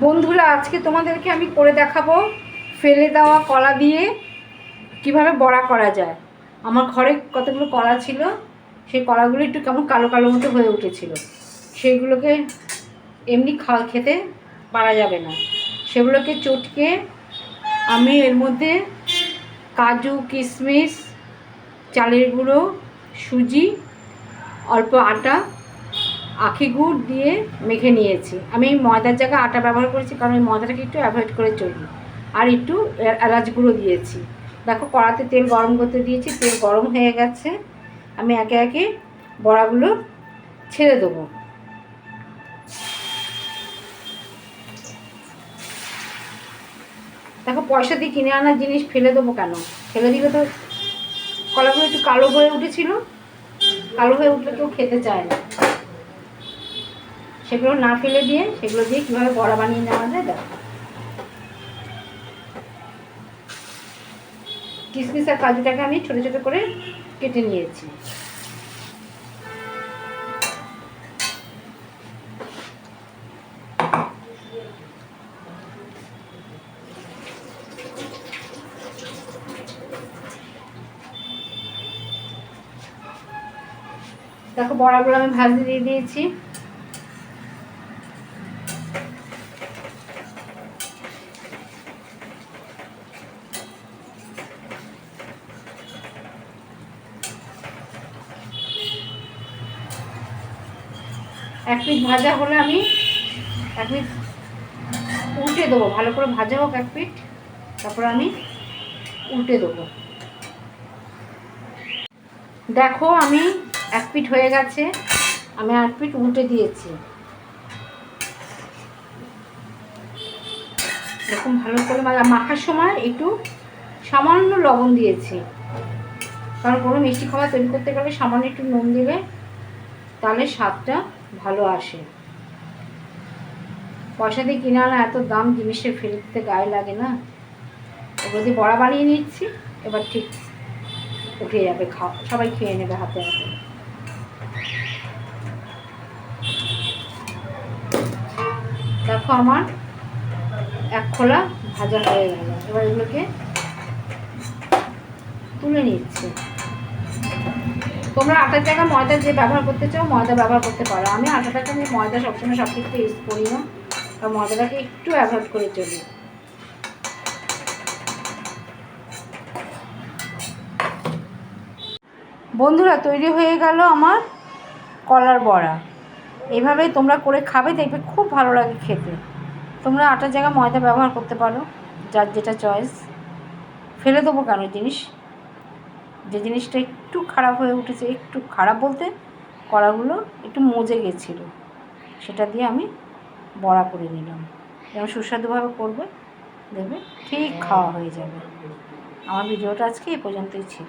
বন্ধুরা, আজকে তোমাদেরকে আমি করে দেখাবো ফেলে দেওয়া কলা দিয়ে কীভাবে বড়া করা যায়। আমার ঘরে কতগুলো কলা ছিল, সেই কলাগুলো একটু কেমন কালো কালো মতো হয়ে উঠেছিল। সেইগুলোকে এমনি খাওয়া খেতে পারা যাবে না। সেগুলোকে চটকে আমি এর মধ্যে কাজু, কিশমিশ, চালের গুঁড়ো, সুজি, অল্প আটা আখি গুড় দিয়ে মেখে নিয়েছি। আমি এই ময়দার জায়গায় আটা ব্যবহার করেছি কারণ এই ময়দাটাকে একটু অ্যাভয়েড করে চলি। আর একটু এলাচ গুঁড়ো দিয়েছি। দেখো কড়াতে তেল গরম করতে দিয়েছি, তেল গরম হয়ে গেছে। আমি একে একে বড়াগুলো ছেড়ে দেবো। দেখো পয়সা দিয়ে কিনে আনার জিনিস ফেলে দেবো কেন? ফেলে দিলে তো কলাগুলো একটু কালো হয়ে উঠেছিল। কালো হয়ে উঠলে কেউ খেতে চায় না। সেগুলো না ফেলে দিয়ে সেগুলো দিয়ে কীভাবে বড়া বানিয়ে নেওয়া যায়, দেখো। কিশমিশ আর কাজুটাকে আমি ছোটো ছোটো করে কেটে নিয়েছি। দেখো বড়াগুলো আমি ভাজতে দিয়ে দিয়েছি। এক পিস ভাজা হলে আমি এক পিস উল্টে দেবো, ভালো করে ভাজা হোক এক পিঠ, তারপর আমি উল্টে দেবো। দেখো আমি এক পিঠ হয়ে গেছে, আমি এক পিঠ উল্টে দিয়েছি। এরকম ভালো করে মাখার সময় একটু সামান্য লবণ দিয়েছি। কারণ কোনো মিষ্টি খাবার তৈরি করতে গেলে সামান্য একটু নুন দিলে তাহলে স্বাদটা ভালো আসে। পয়সা দিয়ে কিনে আনা এত দাম জিনিসের ফেলে দিতে গায়ে লাগে না। ওগুলো দিয়ে বড়া বানিয়ে নিচ্ছি, এবার ঠিক উঠে যাবে খাওয়া সবাই খেয়ে নেবে হাতে হাতে। দেখো আমার এক খোলা ভাজা হয়ে গেল। এবার এগুলোকে তুলে নিচ্ছে। তোমরা আটার জায়গায় ময়দা যে ব্যবহার করতে চাও, ময়দা ব্যবহার করতে পারো। আমি আটাটাকে আমি ময়দা সবসময় সব কিছু ইউজ করি না আর ময়দাটাকে একটু অ্যাভয়েড করে চলি। বন্ধুরা, তৈরি হয়ে গেল আমার কলার বড়া। এইভাবে তোমরা করে খাবে, দেখবে খুব ভালো লাগে খেতে। তোমরা আটার জায়গায় ময়দা ব্যবহার করতে পারো যার যেটা চয়েস ফেলে দেবো কেন জিনিস? যে জিনিসটা একটু খারাপ হয়ে উঠেছে একটু খারাপ বলতে কড়াগুলো একটু মজে গেছিল সেটা দিয়ে আমি বড়া করে নিলাম। যেমন সুস্বাদুভাবে করবে দেখবে ঠিক খাওয়া হয়ে যাবে। আমার ভিডিওটা আজকে এ পর্যন্তই ছিল।